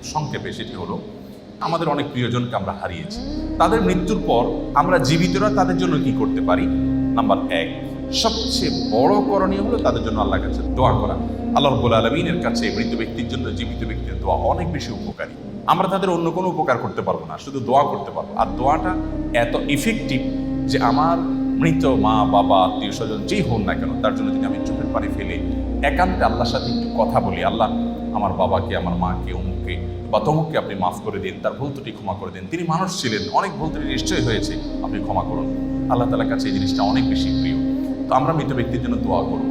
খুব সংক্ষেপে সেটি হলো, আমাদের অনেক প্রিয়জনকে আমরা হারিয়েছি। তাদের মৃত্যুর পর আমরা জীবিতরা তাদের জন্য কি করতে পারি? নাম্বার এক, সবচেয়ে বড় করণীয় হলো তাদের জন্য আল্লাহর কাছে দোয়া করা। আল্লাহ রব্বুল আলমিনের কাছে মৃত ব্যক্তির জন্য, জীবিত ব্যক্তির দোয়া অনেক বেশি উপকারী। আমরা তাদের অন্য কোনো উপকার করতে পারব না, শুধু দোয়া করতে পারব। আর দোয়াটা এত ইফেক্টিভ যে আমার মৃত মা, বাবা, আত্মীয় স্বজন যেই হন না কেন, তার জন্য যদি আমি চোখের পানি ফেলে একান্তে আল্লাহর সাথে একটু কথা বলি, আল্লাহ আমার বাবাকে, আমার মাকে, অমুককে, বা তমুককে আপনি মাফ করে দিন, তার ভুল ত্রুটি ক্ষমা করে দিন। তিনি মানুষ ছিলেন, অনেক ভুল ত্রুটি নিশ্চয়ই হয়েছে, আপনি ক্ষমা করুন। আল্লাহ তালার কাছে এই জিনিসটা অনেক বেশি প্রিয়। তো আমরা মৃত ব্যক্তির জন্য দোয়া করব।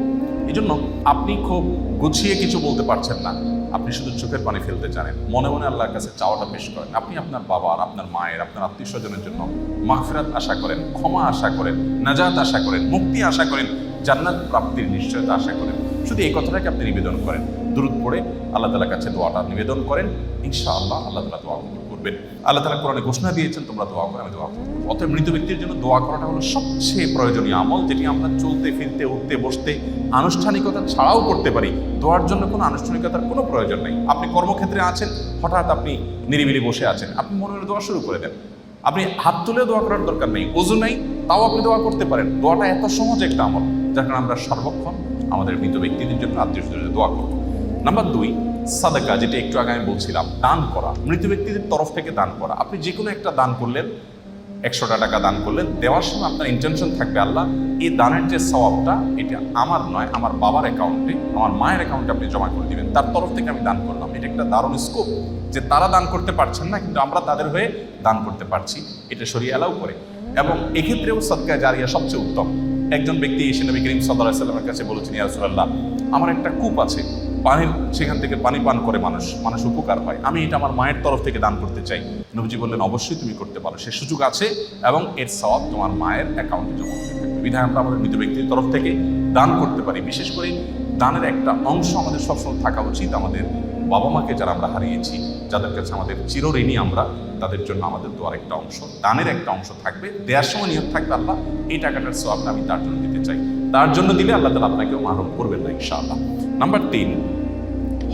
এই জন্য আপনি খুব গুছিয়ে কিছু বলতে পারছেন না। আপনি শুধু চোখের পানি ফেলতে জানেন। মনে মনে আল্লাহর কাছে চাওয়াটা পেশ করেন। আপনি আপনার বাবার আপনার মায়ের, আপনার আত্মীয় স্বজনের জন্য মাগফিরাত আশা করেন, ক্ষমা আশা করেন, নাজাত আশা করেন, মুক্তি আশা করেন, জান্নাত প্রাপ্তির নিশ্চয়তা আশা করেন। শুধু এই কথাটাকে আপনি নিবেদন করেন দূরত পড়ে আল্লাহ তালার কাছে দোয়াটা নিবেদন করেন, ইনশাআল্লাহ আল্লাহ আল্লাহ তালা দোয়া কবুল করবেন। আল্লাহ তালা কোরআনে ঘোষণা দিয়েছেন, তোমরা দোয়া করো, আমি দোয়া করব। অতএব মৃত ব্যক্তির জন্য দোয়া করাটা হলো সবচেয়ে প্রয়োজনীয় আমল, যেটি আমরা চলতে, ফিরতে, উঠতে, বসতে, আনুষ্ঠানিকতা ছাড়াও করতে পারি। দোয়ার জন্য কোনো আনুষ্ঠানিকতার কোনো প্রয়োজন নেই। আপনি কর্মক্ষেত্রে আছেন, হঠাৎ আপনি নিরিবিলি বসে আছেন, আপনি মনে মনে দোয়া শুরু করে দেন। আপনি হাত তুলে দোয়া করার দরকার নেই, অজু নেই, তাও আপনি দোয়া করতে পারেন। দোয়াটা এত সহজ একটা আমল। কারণে আমরা সর্বক্ষণ আমাদের মৃত ব্যক্তিদের জন্য আত্মীয় দোয়া করব। নাম্বার দুই, সাদাকা, যেটা একটু আগে আমি বলছিলাম, দান করা। মৃত ব্যক্তিদের তরফ থেকে দান করা। আপনি যে কোনো একটা দান করলেন একশোটা টাকা দান করলেন, দেওয়ার সময় আপনার ইন্টেনশন থাকবে আল্লাহ, এই দানের যে সওয়াবটা, এটা আমার নয়, আমার বাবার অ্যাকাউন্টে আমার মায়ের অ্যাকাউন্টে আপনি জমা করে দিবেন। তার তরফ থেকে আমি দান করলাম। এটা একটা দারুণ স্কোপ যে তারা দান করতে পারছেন না, কিন্তু আমরা তাদের হয়ে দান করতে পারছি। এটা সরিয়ে অ্যালাউ করে। এবং এক্ষেত্রেও সৎকার জারিয়া সবচেয়ে উত্তম। একজন ব্যক্তি এসে নবী করিম সাল্লাহ সাল্লামের কাছে বলেছেন ইয়ারসুল্লাহ আমার একটা কূপ আছে, পানির সেখান থেকে পানি পান করে মানুষ মানুষ উপকার হয়। আমি এটা আমার মায়ের তরফ থেকে দান করতে চাই। নবীজি বললেন, অবশ্যই তুমি করতে পারো। সে সুযোগ আছে এবং এর সওয়াব তোমার মায়ের অ্যাকাউন্টে জমা বিধায় আমরা আমাদের মৃত ব্যক্তির তরফ থেকে দান করতে পারি। বিশেষ করে দানের একটা অংশ আমাদের সবসময় থাকা উচিত আমাদের বাবা মাকে যারা আমরা হারিয়েছি, যাদের কাছে আমাদের চিরঋণী আমরা, তাদের জন্য আমাদের দোয়ার একটা অংশ, দানের একটা অংশ থাকবে, দেওয়ার সময় নিয়ত থাকবে আল্লাহ, এই টাকাটার সবটা আমি তার জন্য দিতে চাই। তার জন্য দিলে আল্লাহ তালা আপনাকেও মাহরুম করবেন না ইনশাআল্লাহ। নাম্বার তিন,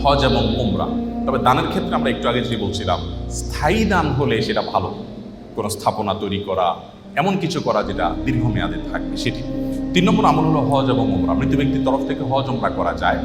হজ এবং উমরা। তবে দানের ক্ষেত্রে আমরা একটু আগে যেটি বলছিলাম, স্থায়ী দান হলে সেটা ভালো। কোনো স্থাপনা তৈরি করা, এমন কিছু করা যেটা দীর্ঘমেয়াদে থাকবে, সেটি। তিন নম্বর আমল হলো হজ এবং উমরা। মৃত ব্যক্তির তরফ থেকে হজ, উমরা করা যায়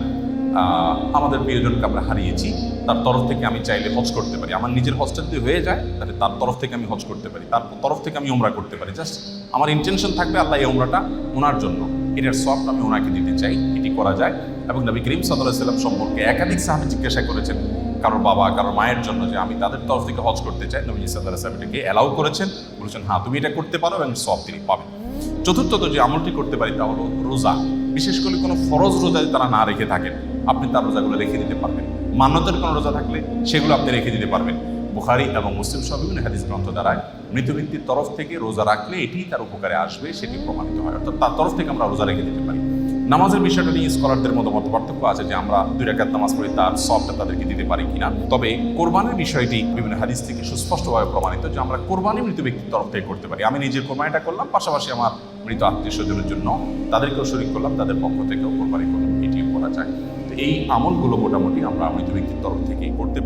আমাদের প্রিয়জনকে আমরা হারিয়েছি, তার তরফ থেকে আমি চাইলে হজ করতে পারি। আমার নিজের হজটা যদি হয়ে যায়, তাহলে তার তরফ থেকে আমি হজ করতে পারি। তার তরফ থেকে আমি ওমরা করতে পারি। জাস্ট আমার ইন্টেনশন থাকবে আল্লাহ এই ওমরাটা ওনার জন্য। এটার সবটা আমি ওনাকে দিতে চাই, এটি করা যায়। এবং নবী করিম সাল্লাহ সাল্লাম সম্পর্কে একাধিক সাহাবি জিজ্ঞাসা করেছেন কারোর বাবা, কারোর মায়ের জন্য যে আমি তাদের তরফ থেকে হজ করতে চাই। নবী সাল্লাহ সাল্লাম এটাকে অ্যালাউ করেছেন। বলেছেন হ্যাঁ তুমি এটা করতে পারো এবং সব তিনি পাবেন। চতুর্থত যে আমলটি করতে পারি তা হলো রোজা। বিশেষ করে কোনো ফরজ রোজা তারা না রেখে থাকেন আপনি তার রোজাগুলো রেখে দিতে পারবেন। মান্যতের কোনো রোজা থাকলে সেগুলো আপনি রেখে দিতে পারবেন। বুখারি এবং মুসলিম সহ বিভিন্ন হাদিস গ্রন্থ দ্বারায় মৃত ব্যক্তির তরফ থেকে রোজা রাখলে এটি তার উপকারে আসবে, সেটি প্রমাণিত হয়। অর্থাৎ তার তরফ থেকে আমরা রোজা রেখে দিতে পারি। নামাজের বিষয়টা নিয়ে স্কলারদের মতো মত পার্থক্য আছে যে আমরা দুই রাকাত নামাজ পড়ি তার সবটা তাদেরকে দিতে পারি কিনা। তবে কোরবানির বিষয়টি বিভিন্ন হাদিস থেকে সুস্পষ্টভাবে প্রমাণিত যে আমরা কোরবানি মৃত ব্যক্তির তরফ থেকে করতে পারি। আমি নিজের কোরবানিটা করলাম, পাশাপাশি আমার মৃত আত্মীয় স্বজনের জন্য তাদেরকেও শরীর করলাম, তাদের পক্ষ থেকেও কোরবানি করলাম। এটিও করা যায়। এই আমলগুলো মোটামুটি আমরা আমৃত ব্যক্তির তরফ থেকেই করতে